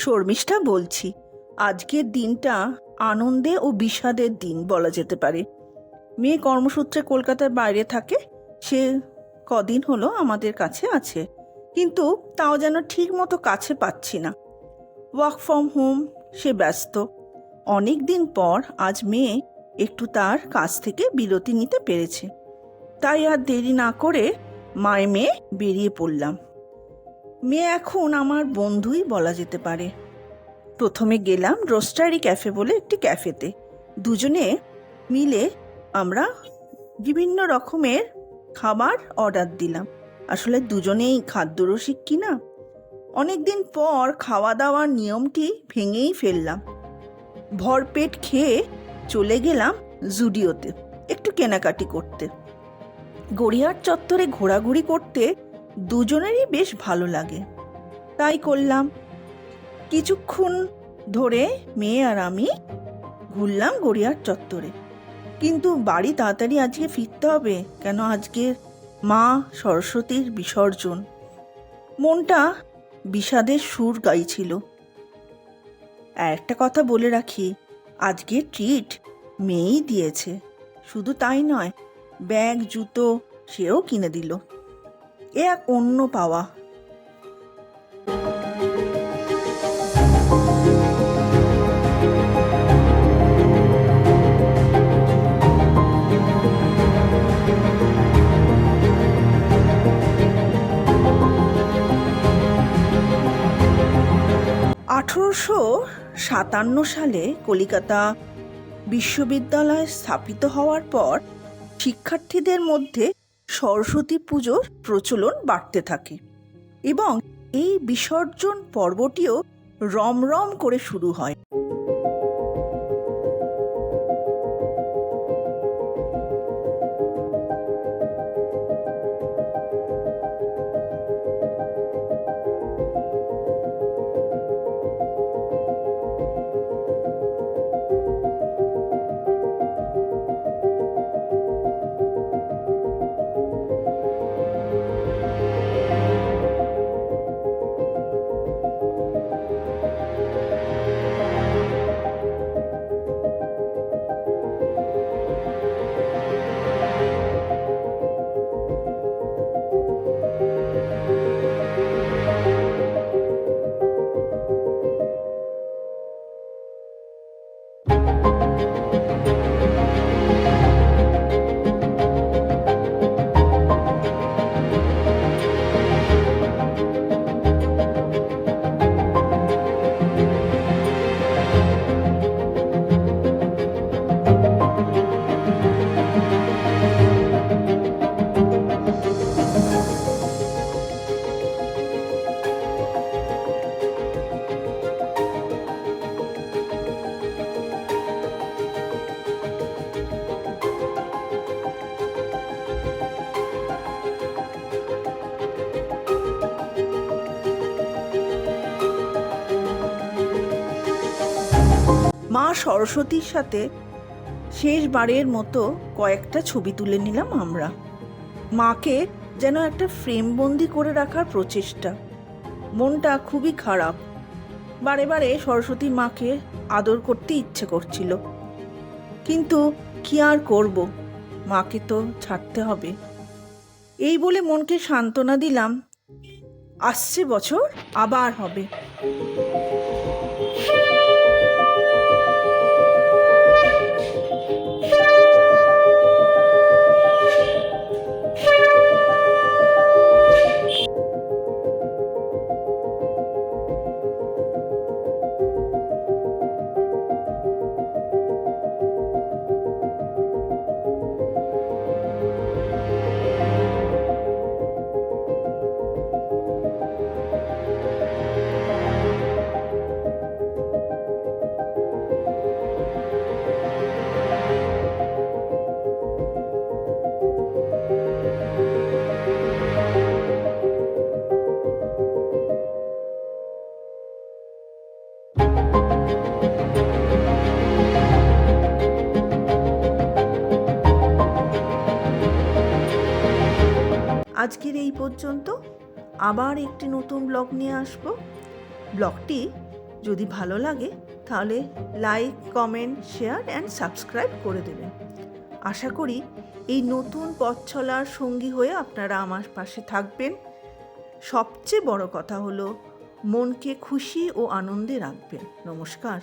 শর্মিষ্ঠা বলছি, আজকের দিনটা আনন্দে ও বিষাদের দিন বলা যেতে পারে। মেয়ে কর্মসূত্রে কলকাতার বাইরে থাকে, সে কদিন হলো আমাদের কাছে আছে, কিন্তু তাও যেন ঠিক মতো কাছে পাচ্ছি না। ওয়ার্ক ফ্রম হোম, সে ব্যস্ত। অনেক দিন পর আজ মেয়ে একটু তার কাছ থেকে বিরতি নিতে পেরেছে। তাই আর দেরি না করে মায়ে মেয়ে বেরিয়ে পড়লাম। মেয়ে এখন আমার বন্ধুই বলা যেতে পারে। প্রথমে গেলাম রোস্টারি ক্যাফে বলে একটি ক্যাফেতে। দুজনে মিলে আমরা বিভিন্ন রকমের খাবার অর্ডার দিলাম। আসলে দুজনেই খাদ্যরসিক কিনা? অনেকদিন পর খাওয়া দাওয়ার নিয়মটি ভেঙেই ফেললাম। ভরপেট খেয়ে চলে গেলাম জুডিওতে, একটু কেনাকাটি করতে। গড়িয়ার চত্বরে ঘোরাঘুরি করতে দুজনেরই বেশ ভালো লাগে। তাই করলাম। কিছুক্ষণ ধরে মেয়ে আর আমি ঘুরলাম গড়িয়ার চত্বরে। কিন্তু বাড়ি তাড়াতাড়ি আজকে ফিরতে হবে, কেন আজকে মা সরস্বতীর বিসর্জন। মনটা বিষাদের সুর গাইছিল। আর একটা কথা বলে রাখি, আজকে ট্রিট মেয়েই দিয়েছে। শুধু তাই নয়, ব্যাগ, জুতো, সেও কিনে দিল। এ এক অন্য পাওয়া। আঠেরোশো সাতান্ন সালে কলিকাতা বিশ্ববিদ্যালয় স্থাপিত হওয়ার পর শিক্ষার্থীদের মধ্যে সরস্বতী পুজোর প্রচলন বাড়তে থাকে এবং এই বিসর্জন পর্বটিও রমরম করে শুরু হয়। মা সরস্বতীর সাথে শেষবারের মতো কয়েকটা ছবি তুলে নিলাম আমরা। মাকে যেন একটা ফ্রেমবন্দি করে রাখার প্রচেষ্টা। মনটা খুবই খারাপ। বারে বারে সরস্বতী মাকে আদর করতে ইচ্ছে করছিল। কিন্তু কি আর করব? মাকে তো ছাড়তে হবে। এই বলে মনকে সান্ত্বনা দিলাম। আসছে বছর, আবার হবে। আজকের এই পর্যন্ত আবার একটি নতুন ব্লগ নিয়ে আসব। ব্লগটি যদি ভালো লাগে, তাহলে like, comment, share and subscribe করে দেবেন। আশা করি এই নতুন পথ চলার সঙ্গী হয়ে আপনারা আমার পাশে থাকবেন। সবচেয়ে বড় কথা হলো, মনকে খুশি ও আনন্দে রাখবেন। নমস্কার।